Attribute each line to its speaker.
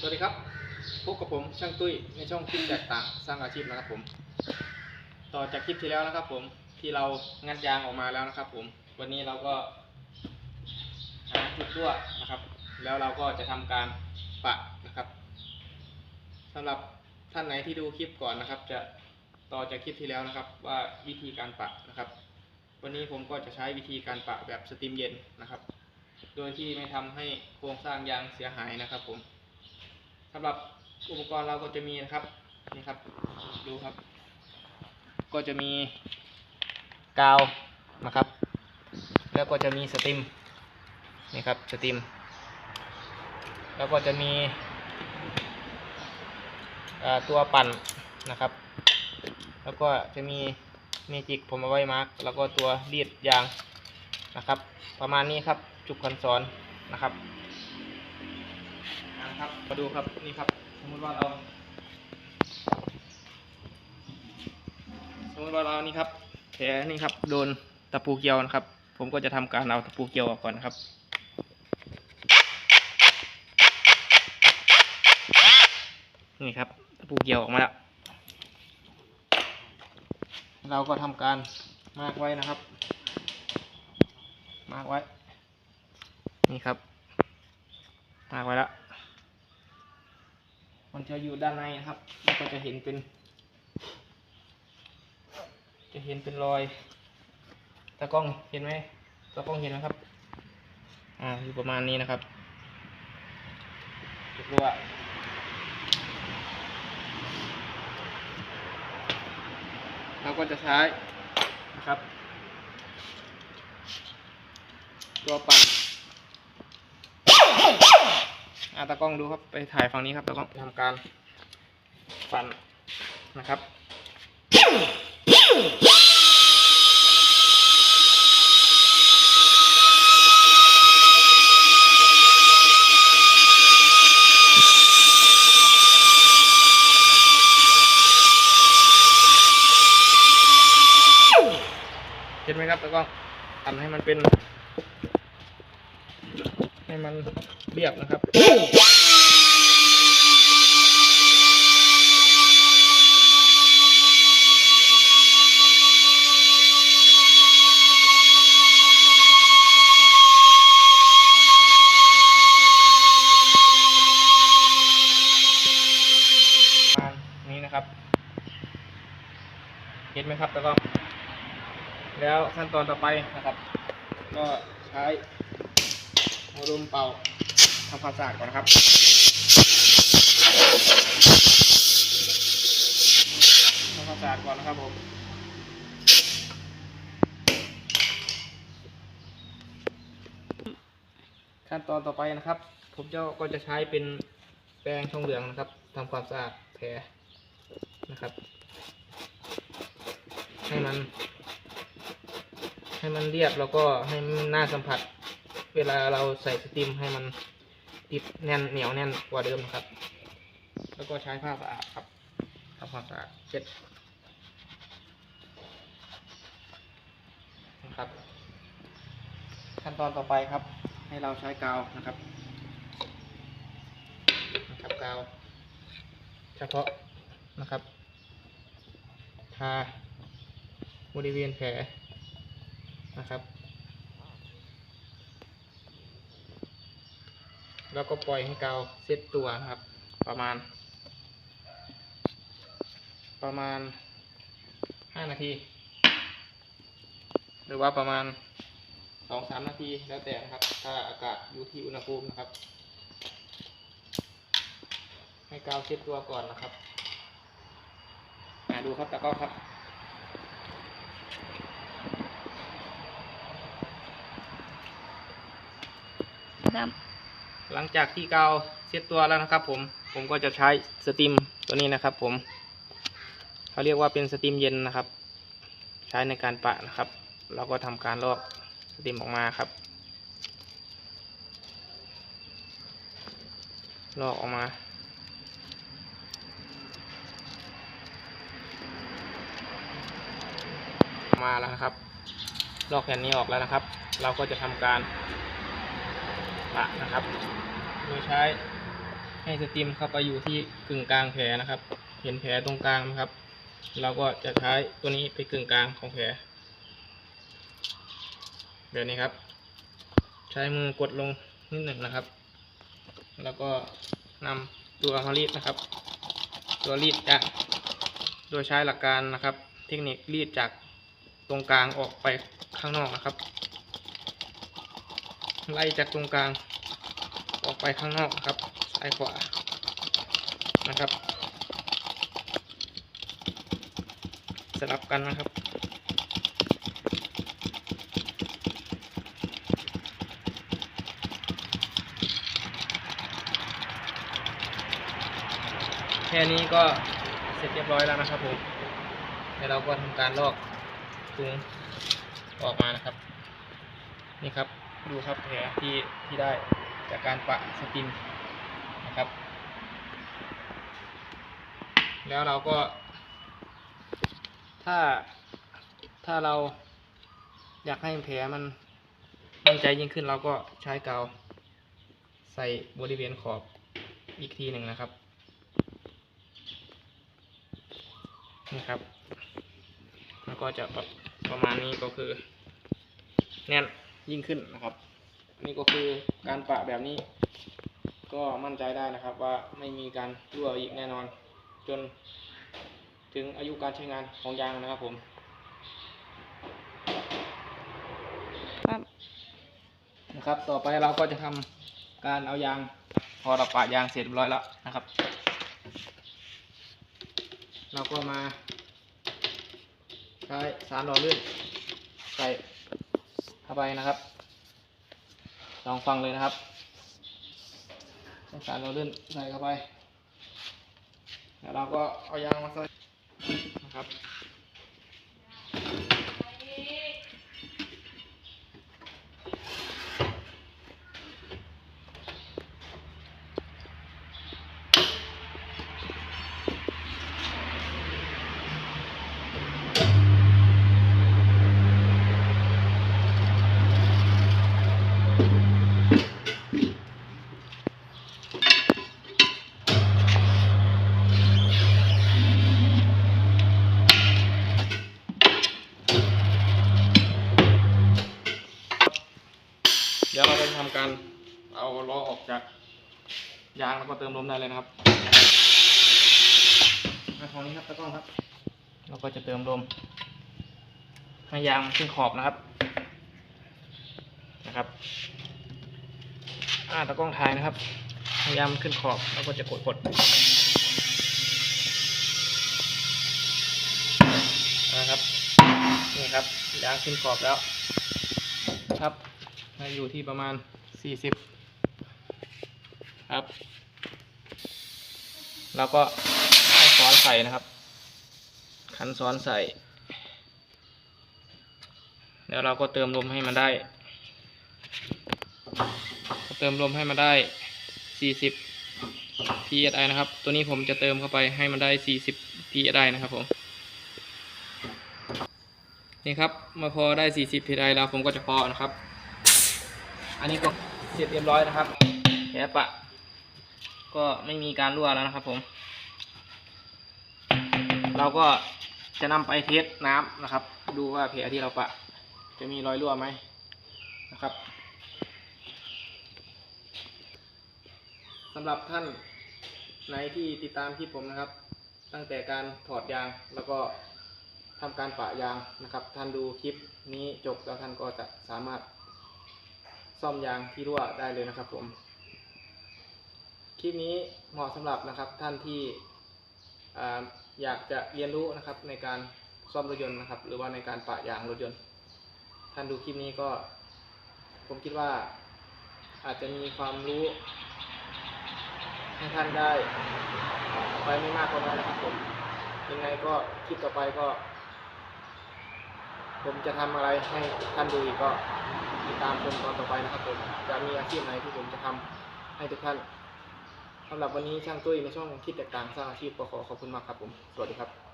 Speaker 1: สวัสดีครับ พบกับผมช่างตุ้ยในช่องคลิปแตกต่างสร้างอาชีพนะครับผม ต่อจากคลิปที่แล้วนะครับ ผมที่เรางัดยางออกมาแล้วนะครับ ผม วันนี้เราก็หาจุดรั่วนะครับ แล้วเราก็จะทำการปะนะครับสำหรับท่านไหนที่ดูคลิปก่อนนะครับ จะต่อจากคลิปที่แล้วนะครับ ว่าวิธีการปะนะครับ วันนี้ผมก็จะใช้วิธีการปะแบบสตรีมเย็นนะครับ โดยที่ไม่ทำให้โครงสร้างยางเสียหายนะครับ ผม สำหรับอุปกรณ์เราก็จะมีนะครับนี่ครับดูครับ ก็จะมีกาวนะครับ แล้วก็จะมีสติมนี่ครับสติม แล้วก็จะมีตัวปั่นนะครับ แล้วก็จะมีเมจิกผมเอาไว้มาร์กแล้วก็ตัวรีดยางนะครับ ประมาณนี้ครับจุกคันสอนนะครับ ครับ มาดูครับนี่ครับ สมมติว่าเรา สมมติว่าเรานี่ครับแผลนี่ครับ โดนตะปูเกียวนะครับ ผมก็จะทำการเอาตะปูเกียวออกก่อนนะครับนี่ครับตะปูเกียวออกมาแล้วเราก็ทำการมากไว้นะครับ มากไว้ นี่ครับ มากไว้แล้ว มันจะอยู่ด้านในนะครับมันก็จะเห็นเป็น จะเห็นเป็นรอยตากล้องเห็นไหมตากล้องเห็นไหมครับ อ่าอยู่ประมาณนี้นะครับจุดรั่วเราก็จะใช้นะครับ ตัวปั่น อาตากล้องดูครับไปถ่ายฝั่งนี้ครับตากล้องทำการปั่นนะครับเห็นไหมครับแล้วก็ปั่นให้มันเป็น ให้มันเรียบนะครับประมาณนี้นะครับเห็นไหมครับแล้วก็แล้วขั้นตอนต่อไปนะครับ ก็ใช้ โมเป่าทำความสะอาดก่อนนะครับทำความสะอาดก่อนนะครับผมขั้นตอนต่อไปนะครับ ผมจะก็จะใช้เป็นแปรงทองเหลืองนะครับทำความสะอาดแผลนะครับ ให้มัน ให้มันเรียบแล้วก็ให้มันน่าสัมผัส เวลาเราใส่สติมให้มันติดแน่นเหนียวแน่นกว่าเดิมนะครับ แล้วก็ใช้ผ้าสะอาดครับทำความสะอาดเช็ดนะครับ ขั้นตอนต่อไปครับ ให้เราใช้กาวนะครับนะครับกาว เฉพาะนะครับทาบริเวณแผลนะครับ แล้วก็ปล่อยให้กาวเซตตัวครับ ประมาณ ประมาณห้านาที หรือว่าประมาณสองสามนาทีแล้วแต่นะครับ ถ้าอากาศอยู่ที่อุณหภูมินะครับ ให้กาวเซตตัวก่อนนะครับอ่าดูครับตะก้อครับ
Speaker 2: ครับ
Speaker 1: หลังจากที่กาวเซ็ตตัวแล้วนะครับ ผมผมก็จะใช้สตรีมตัวนี้นะครับ ผมเขาเรียกว่าเป็นสตรีมเย็นนะครับ ใช้ในการปะนะครับ เราก็ทำการลอกสตรีมออกมาครับ ลอกออกมาออกมาแล้วนะครับ ลอกแผ่นนี้ออกแล้วนะครับ เราก็จะทำการ ปะนะครับ โดยใช้ให้สติมเข้าไปอยู่ที่กึ่งกลางแผลนะครับ เห็นแผลตรงกลางนะครับ เราก็จะใช้ตัวนี้ไปกึ่งกลางของแผลแบบนี้ครับ ใช้มือกดลงนิดหนึ่งนะครับ แล้วก็นำตัวมารีดนะครับ ตัวรีดจากโดยใช้หลักการนะครับ เทคนิครีดจากตรงกลางออกไปข้างนอกนะครับ ไล่จากตรงกลาง ออกไปข้างนอกครับ ซ้ายขวา นะครับ สลับกันนะครับแค่นี้ก็เสร็จเรียบร้อยแล้วนะครับผมเดี๋ยวเราก็ทำการลอกตุงออกมานะครับ นี่ครับ ดูครับแผลที่ที่ได้จากการปะสติมนะครับ แล้วเราก็ ถ้าถ้าเราอยากให้แผลมันมั่นใจยิ่งขึ้นเราก็ใช้กาวใส่บริเวณขอบอีกทีหนึ่งนะครับนี่ครับมันก็จะประประมาณนี้ก็คือแน่น ยิ่งขึ้นนะครับ นี่ก็คือการปะแบบนี้ ก็มั่นใจได้นะครับว่าไม่มีการรั่วอีกแน่นอน จนถึงอายุการใช้งานของยางนะครับผม
Speaker 2: ครับ
Speaker 1: นะครับ ต่อไปเราก็จะทำการเอายาง พอเราปะยางเสร็จเรียบร้อยแล้วนะครับ เราก็มาใช้สารหล่อลื่นใส่ เข้าไปนะครับ ลองฟังเลยนะครับใช้สารหล่อลื่นใส่เข้าไป แล้วเราก็เอายางมาใส่นะครับ ดี๋ยวเราจะทำการเอาล้อออกจากยางแล้วก็เติมลมได้เลยนะครับมาตรงนี้ครับตะกล้องครับ เราก็จะเติมลมให้ยางมันขึ้นขอบนะครับ นะครับอ่าตะกล้องถ่ายนะครับให้ยางมันขึ้นขอบแล้วก็จะกดกดนะครับ นี่ครับยางขึ้นขอบแล้ว ครับมา อยู่ที่ประมาณ 40 ครับ แล้วก็ให้ซ้อนใส่นะครับ ขันซ้อนใส่ แล้วเราก็เติมลมให้มันได้ เติมลมให้มันได้ 40 psi นะครับ ตัวนี้ผมจะเติมเข้าไปให้มันได้ 40 psi นะครับผมนี่ครับมาพอได้ 40 psi แล้วผมก็จะพอนะครับ อันนี้ก็เสร็จเรียบร้อยนะครับแผลปะ ก็ไม่มีการรั่วแล้วนะครับ ผม เราก็จะนำไปเทสน้ำนะครับ ดูว่าแผลที่เราปะ จะมีรอยรั่วไหมนะครับสำหรับท่านไหนที่ติดตามคลิปผมนะครับ ตั้งแต่การถอดยางแล้วก็ทำการปะยางนะครับ ท่านดูคลิปนี้จบแล้วท่านก็จะสามารถ ซ่อมยางที่รั่วได้เลยนะครับผมคลิปนี้เหมาะสำหรับนะครับท่านที่อ่อยากจะเรียนรู้นะครับในการซ่อมรถยนต์นะครับ หรือว่าในการปะยางรถยนต์ ท่านดูคลิปนี้ก็ ผมคิดว่าอาจจะมีความรู้ให้ท่านได้ไปไม่มากก็น้อยนะครับผมยังไงก็คลิปต่อไปก็ ผมจะทำอะไรให้ท่านดูอีกก็ ติดตามชมตอนต่อไปนะครับผมจะมีอาชีพไหนที่ผมจะทำให้ทุกท่านสำหรับวันนี้ช่างตุ้ยในช่องคิดแตกต่างสร้างอาชีพก็ขอขอบคุณมากครับผม สวัสดีครับ